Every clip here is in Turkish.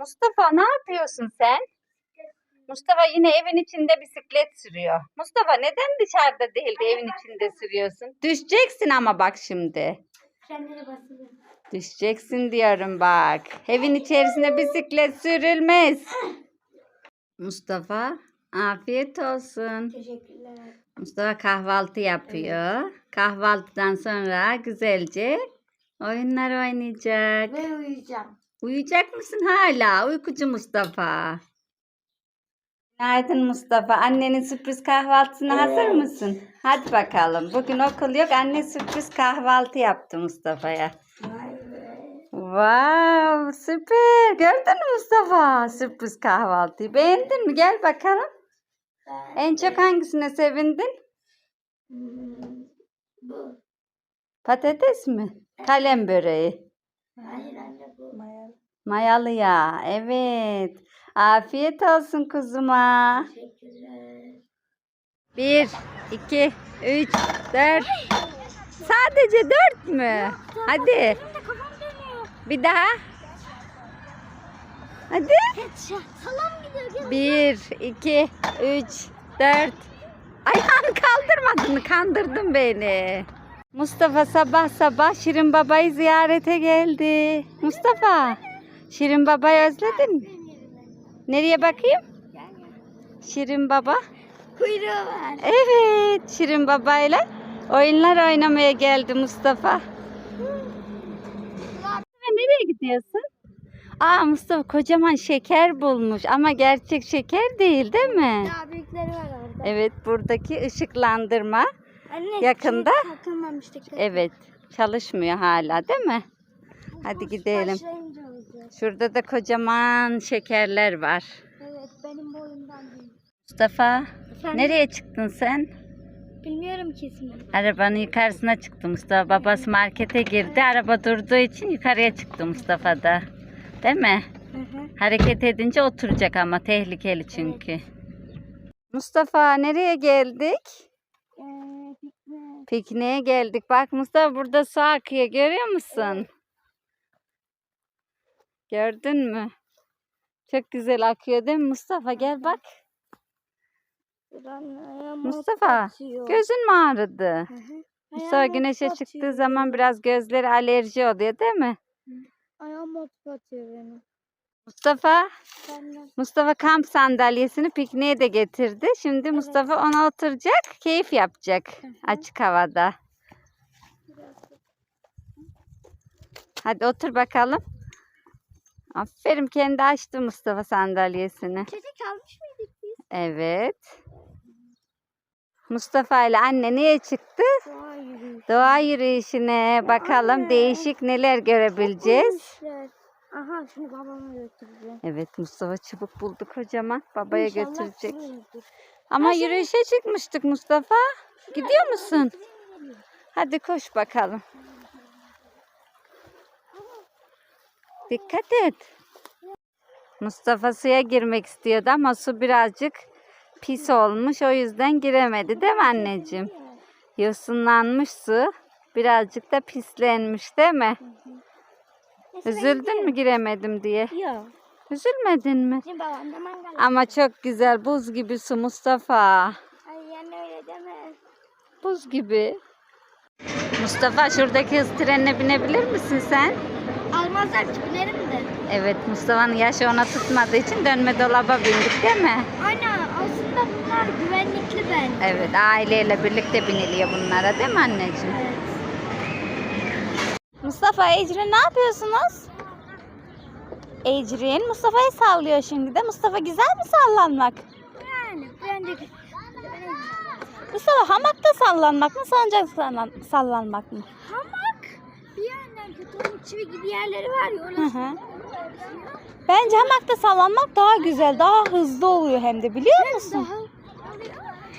Mustafa ne yapıyorsun sen? Mustafa yine evin içinde bisiklet sürüyor. Mustafa neden dışarıda değil de evin içinde sürüyorsun? Düşeceksin ama bak şimdi. Düşeceksin diyorum bak. Evin içerisinde bisiklet sürülmez. Mustafa afiyet olsun. Teşekkürler. Mustafa kahvaltı yapıyor. Kahvaltıdan sonra güzelce oyunlar oynayacak. Ve uyuyacağım. Uyuyacak mısın hala? Uykucu Mustafa. Günaydın Mustafa. Annenin sürpriz kahvaltısına hazır Evet. mısın? Hadi bakalım. Bugün okul yok. Anne sürpriz kahvaltı yaptı Mustafa'ya. Vay be. Wow, süper. Gördün mü Mustafa? Sürpriz kahvaltıyı. Beğendin mi? Gel bakalım. Ben- En çok hangisine sevindin? Hmm, Bu. Patates mi? Kalem böreği. Hayır anne bu. Mayalı. Mayalı ya. Evet. Afiyet olsun kuzuma. Teşekkürler. Bir, iki, üç, dört. Sadece dört mü? Hadi. Bir daha. Hadi. Bir, iki, üç, dört. Ayağını kaldırmadın, kandırdın beni. Mustafa sabah sabah Şirin Baba'yı ziyarete geldi. Mustafa, Şirin Baba'yı özledin mi? Nereye bakayım? Şirin Baba. Kuyruğu var. Evet, Şirin Baba'yla oyunlar oynamaya geldi Mustafa. Mustafa nereye gidiyorsun? Aa Mustafa kocaman şeker bulmuş ama gerçek şeker değil değil mi? Daha büyükleri var orada. Evet buradaki ışıklandırma Anne, Yakında? şey takılmamıştık. evet çalışmıyor hala değil mi? Hadi gidelim. Şurada da kocaman şekerler var. Evet benim boyumdan değil. Mustafa Efendim? nereye çıktın sen? Bilmiyorum kesin. Arabanın yukarısına çıktı Mustafa. Babası markete girdi. Araba durduğu için yukarıya çıktı Mustafa da. Değil mi? Hı hı. Hareket edince oturacak ama tehlikeli çünkü. Mustafa nereye geldik? Ee. Pikniğe geldik. Bak Mustafa burada su akıyor görüyor musun? Gördün mü? Çok güzel akıyor değil mi Mustafa? Gel bak. Mustafa gözün mü ağrıdı? Hı hı. Mustafa güneşe ot çıktığı zaman biraz gözleri alerji oluyor değil mi? Ayağım ot batıyor benim. Mustafa. Mustafa kamp sandalyesini pikniğe de getirdi. Şimdi Mustafa ona oturacak, keyif yapacak açık havada. Hadi otur bakalım. Aferin kendi açtı Mustafa sandalyesini. Çocuk almış mıydık biz? Evet. Mustafa ile anne niye çıktı? Doğa yürüyüş. Doğa yürüyüşüne bakalım Anne. değişik neler görebileceğiz. Aha şunu babama götüreceğim. Evet Mustafa çubuk buldu kocaman. Babaya İnşallah götürecek. şuradadır. Ama Ha, şimdi- yürüyüşe çıkmıştık Mustafa. Gidiyor musun? Hadi koş bakalım. Dikkat et. Mustafa suya girmek istiyordu ama su birazcık pis olmuş. O yüzden giremedi değil mi anneciğim? Yosunlanmış su. Birazcık da pislenmiş değil mi? Üzüldün mü giremedim diye? Yok. Üzülmedin mi? Ama çok güzel buz gibi su Mustafa. Ay yani öyle deme. Buz gibi. Mustafa şuradaki hız trenine binebilir misin sen? Binerim de. Evet Mustafa'nın yaşı ona tutmadığı için dönme dolaba bindik değil mi? Ana aslında bunlar güvenlikli ben. Evet aileyle birlikte biniliyor bunlara değil mi anneciğim? Evet. Mustafa Ecrin ne yapıyorsunuz? Ecrin Mustafa'yı sallıyor şimdi de. Mustafa güzel mi sallanmak? Yani bence Mustafa hamakta sallanmak mı sancak sallan sallanmak mı? hamak bir onun çivi gibi yerleri var ya Hı orası. hı. Bence hamakta sallanmak daha güzel, daha hızlı oluyor hem de biliyor musun? Daha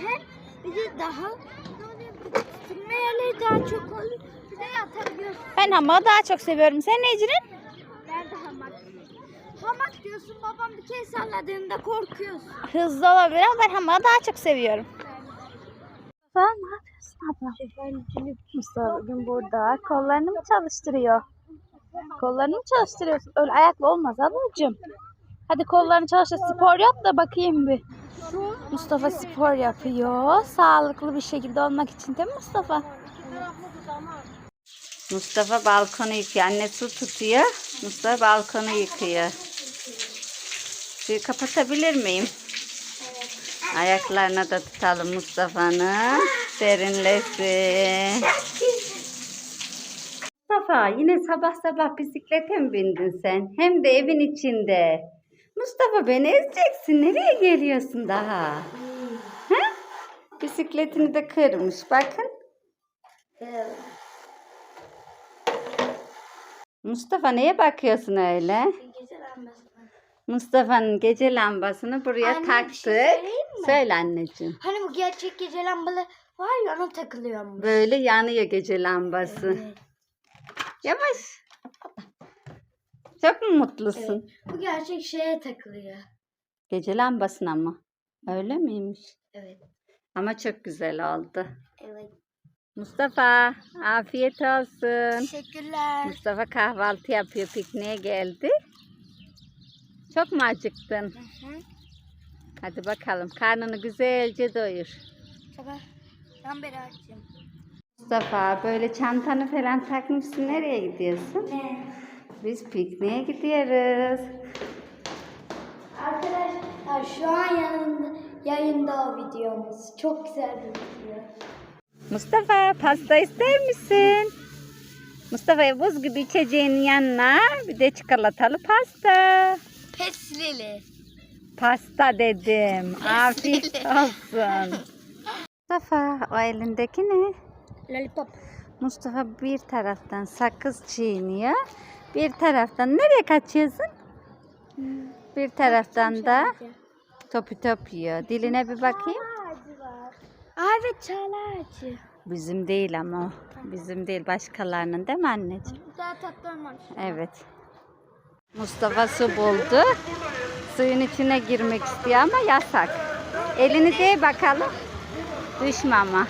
hem bir de daha tutunma yerleri daha çok olur. Bir de yatabiliyorsun. Ben hamağı daha çok seviyorum. Sen Ecrin? Ben de hamak. Hamak diyorsun babam bir kez salladığında korkuyorsun. Hızlı olabilir ama ben hamağı daha çok seviyorum. Mustafa Mustafa bugün burada. Kollarını mı çalıştırıyor? Kollarını mı çalıştırıyorsun? Öyle ayakla olmaz ablacığım. Hadi kollarını çalıştır. Spor yap da bakayım bir. Mustafa spor yapıyor. Sağlıklı bir şekilde olmak için değil mi Mustafa? Mustafa balkonu yıkıyor. Anne su tutuyor. Mustafa balkonu yıkıyor. Suyu kapatabilir miyim? Ayaklarına da tutalım Mustafa'nın. Serinlesin. Mustafa yine sabah sabah bisiklete mi bindin sen? Hem de evin içinde. Mustafa beni ezeceksin. Nereye geliyorsun daha? Ha? Bisikletini de kırmış. Bakın. Mustafa neye bakıyorsun öyle? Mustafa'nın gece lambasını buraya Anne, bir şey taktık. söyleyeyim mi? Söyle anneciğim. Hani bu gerçek gece lambaları var ya ona takılıyormuş. Böyle yanıyor gece lambası. Evet. Yavaş. Çok mu mutlusun? Bu gerçek şeye takılıyor. Gece lambasına mı? Öyle miymiş? Evet. Ama çok güzel oldu. Evet. Mustafa afiyet olsun. Teşekkürler. Mustafa kahvaltı yapıyor pikniğe geldi. Çok mu acıktın? Hadi bakalım karnını güzelce doyur. Sabah ben beri açayım. Mustafa böyle çantanı falan takmışsın nereye gidiyorsun? Ne? Biz pikniğe gidiyoruz. Arkadaşlar şu an yanında, yayında o videomuz. Çok güzel bir video. Mustafa pasta ister misin? Mustafa'ya buz gibi içeceğin yanına bir de çikolatalı pasta. Peslili. Pasta dedim. Afiyet olsun. Mustafa o elindeki ne? Lollipop. Mustafa bir taraftan sakız çiğniyor. Bir taraftan nereye kaçıyorsun? Bir taraftan da topu top yiyor. Diline bir bakayım. Var. Aa, evet çağla ağacı. Bizim değil ama o. Bizim değil başkalarının değil mi anneciğim? Daha tatlı olmamış. Evet. Mustafa su buldu. Suyun içine girmek istiyor ama yasak. Elini de bakalım. Düşme ama.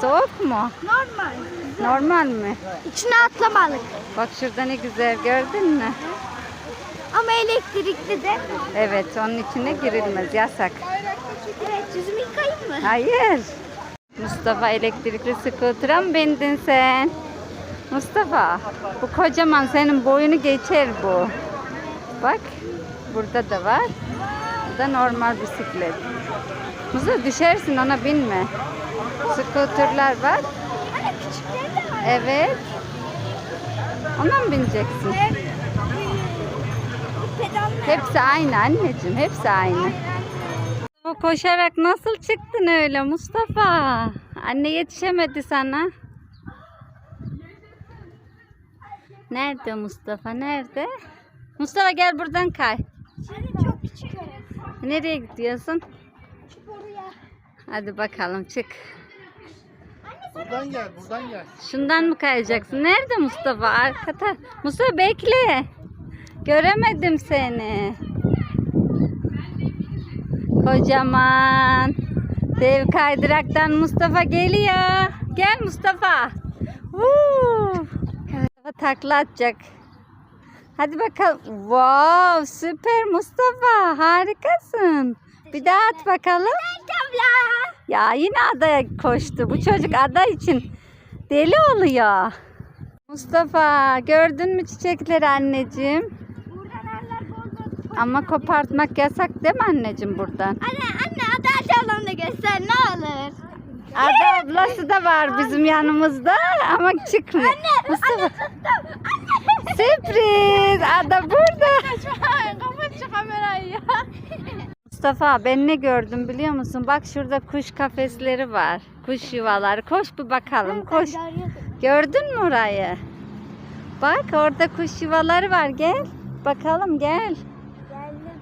Soğuk mu? Normal. Normal mi? İçine atlamalık. Bak şurada ne güzel gördün mü? Ama elektrikli de. Evet onun içine girilmez yasak. Evet yüzümü yıkayayım mı? Hayır. Mustafa elektrikli skutura mı bindin sen? Mustafa bu kocaman senin boyunu geçer bu. Bak burada da var. Bu da normal bisiklet. Mustafa düşersin ona binme. Skuterlar var. Anne küçükleri de var. Evet. Ona mı bineceksin? Pedallı. Hepsi aynı anneciğim. Hepsi aynı. Bu koşarak nasıl çıktın öyle Mustafa? Anne yetişemedi sana. Nerede Mustafa? Nerede? Mustafa gel buradan kay. Anne çok küçük. Nereye gidiyorsun? Hadi bakalım çık. Buradan gel, buradan gel. Şundan mı kayacaksın? Nerede Mustafa? Arkada. Mustafa bekle. Göremedim seni. Kocaman. Dev kaydıraktan Mustafa geliyor. Gel Mustafa. Woo. Mustafa takla atacak. Hadi bakalım. Wow, süper Mustafa. Harikasın. Bir daha at bakalım. Ya yine adaya koştu. Bu çocuk ada için deli oluyor. Mustafa gördün mü çiçekleri anneciğim? Ama kopartmak yasak değil mi anneciğim buradan? Anne anne ada aşağıdan da göster ne olur. Ada ablası da var bizim yanımızda ama çıkmıyor. Mustafa sürpriz ada burada. Kapat şu kamerayı ya. Mustafa ben ne gördüm biliyor musun? Bak şurada kuş kafesleri var. Kuş yuvaları. Koş bir bakalım koş. Gördün mü orayı? Bak orada kuş yuvaları var. Gel. Bakalım gel. Geldim.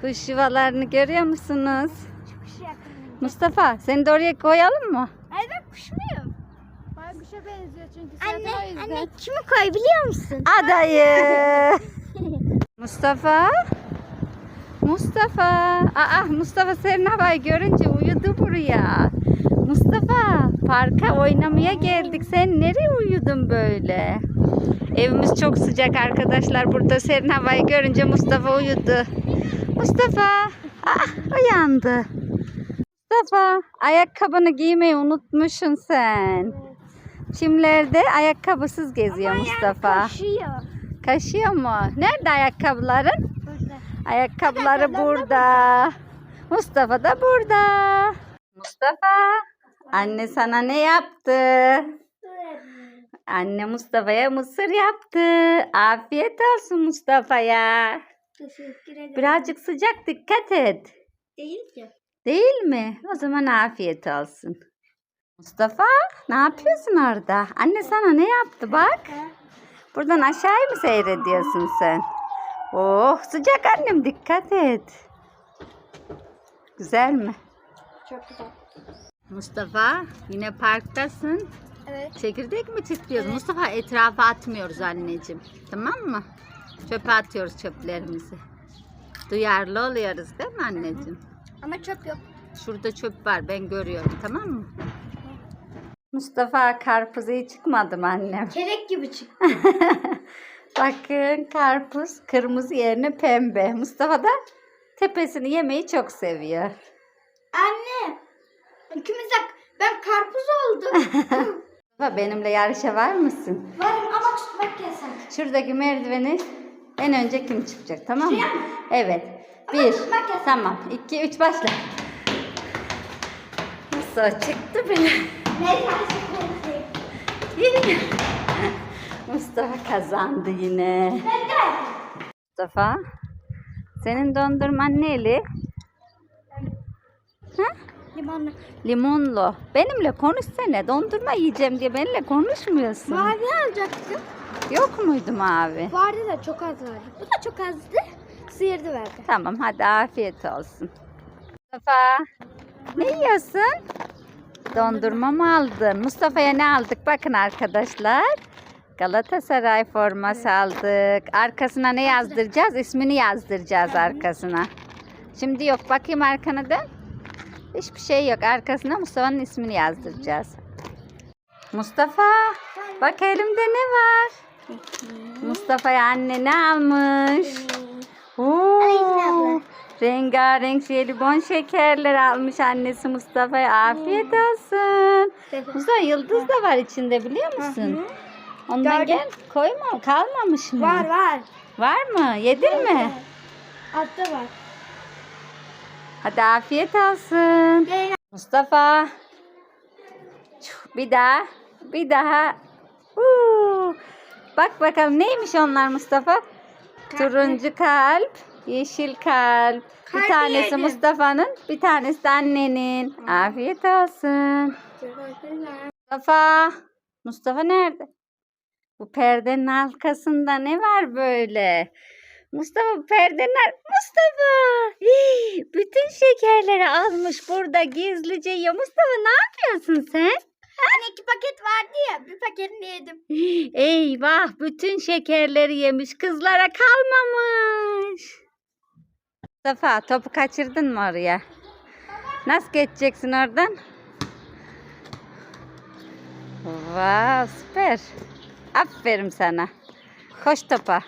Kuş yuvalarını görüyor musunuz? Mustafa seni de oraya koyalım mı? Ay ben kuş muyum? Baykuşa benziyor çünkü Anne, anne kimi koy biliyor musun? Adayı. Mustafa. Mustafa. Aa Mustafa serin havayı görünce uyudu buraya. Mustafa parka oynamaya geldik. Sen nereye uyudun böyle? Evimiz çok sıcak arkadaşlar. Burada serin havayı görünce Mustafa uyudu. Mustafa ah, uyandı. Mustafa ayakkabını giymeyi unutmuşsun sen. Çimlerde ayakkabısız geziyor Mustafa. Kaşıyor. Kaşıyor mu? Nerede ayakkabıların? Ayakkabıları burada. Mustafa da burada. Mustafa, anne sana ne yaptı? Anne Mustafa'ya mısır yaptı. Afiyet olsun Mustafa'ya. Teşekkür ederim. Birazcık sıcak dikkat et. değil ki. Değil mi? O zaman afiyet olsun. Mustafa ne yapıyorsun orada? Anne sana ne yaptı bak. Buradan aşağıya mı seyrediyorsun sen? Oh sıcak annem dikkat et. Güzel mi? Çok güzel. Mustafa yine parktasın. Evet. Çekirdek mi çitliyoruz? Mustafa etrafa atmıyoruz anneciğim. Tamam mı? Çöpe atıyoruz çöplerimizi. Duyarlı oluyoruz değil mi anneciğim? Ama çöp yok. Şurada çöp var ben görüyorum tamam mı? Mustafa karpuzu hiç çıkmadı mı annem? Kelek gibi çıktı. Bakın karpuz kırmızı yerine pembe. Mustafa da tepesini yemeyi çok seviyor. Anne. İkimiz de ben karpuz oldum. Benimle yarışa var mısın? Varım ama tutmak yasak. Şuradaki merdiveni en önce kim çıkacak tamam mı? Şuraya mı? Evet. Bir. tutmak yasak. Tamam. iki, üç başla. Mustafa çıktı bile. Ne karşı Yine. Mustafa kazandı yine. Mustafa. Senin dondurman neli? Ha? Limonlu. Limonlu. Benimle konuşsana. Dondurma yiyeceğim diye benimle konuşmuyorsun. Mavi alacaktım. Yok muydu mavi? Vardı da çok az vardı. Bu da çok azdı. Sıyırdı verdi. Tamam hadi afiyet olsun. Mustafa ne yiyorsun? Dondurma mı aldın? Mustafa'ya ne aldık? Bakın arkadaşlar. Galatasaray forması aldık. Arkasına ne yazdıracağız? İsmini yazdıracağız arkasına. Şimdi yok. Bakayım arkana dön. Hiçbir şey yok. Arkasına Mustafa'nın ismini yazdıracağız. Mustafa bak elimde ne var? Mustafa'ya anne ne almış? Oo, rengarenk jelibon şekerler almış annesi Mustafa'ya. Afiyet olsun. Mustafa yıldız da var içinde biliyor musun? Ondan Gördüm. gel koyma kalmamış mı? Var var. Var mı? Yedin mi? Altta var. Hadi afiyet olsun. Mustafa. Çuh, Bir daha. Bir daha. Uuu. Bak bakalım neymiş onlar Mustafa? Turuncu kalp, yeşil kalp. Bir Kalbi tanesi. Mustafa'nın, bir tanesi de annenin. Afiyet olsun. Mustafa. Mustafa nerede? Bu perdenin arkasında ne var böyle? Mustafa ar- Mustafa! Hii, bütün şekerleri almış burada gizlice yiyor. Mustafa ne yapıyorsun sen? Hani iki paket vardı ya. Bir paketini yedim. Eyvah bütün şekerleri yemiş kızlara kalmamış. Mustafa topu kaçırdın mı oraya? Nasıl geçeceksin oradan? Vay süper. Aferin sana. Koş topa.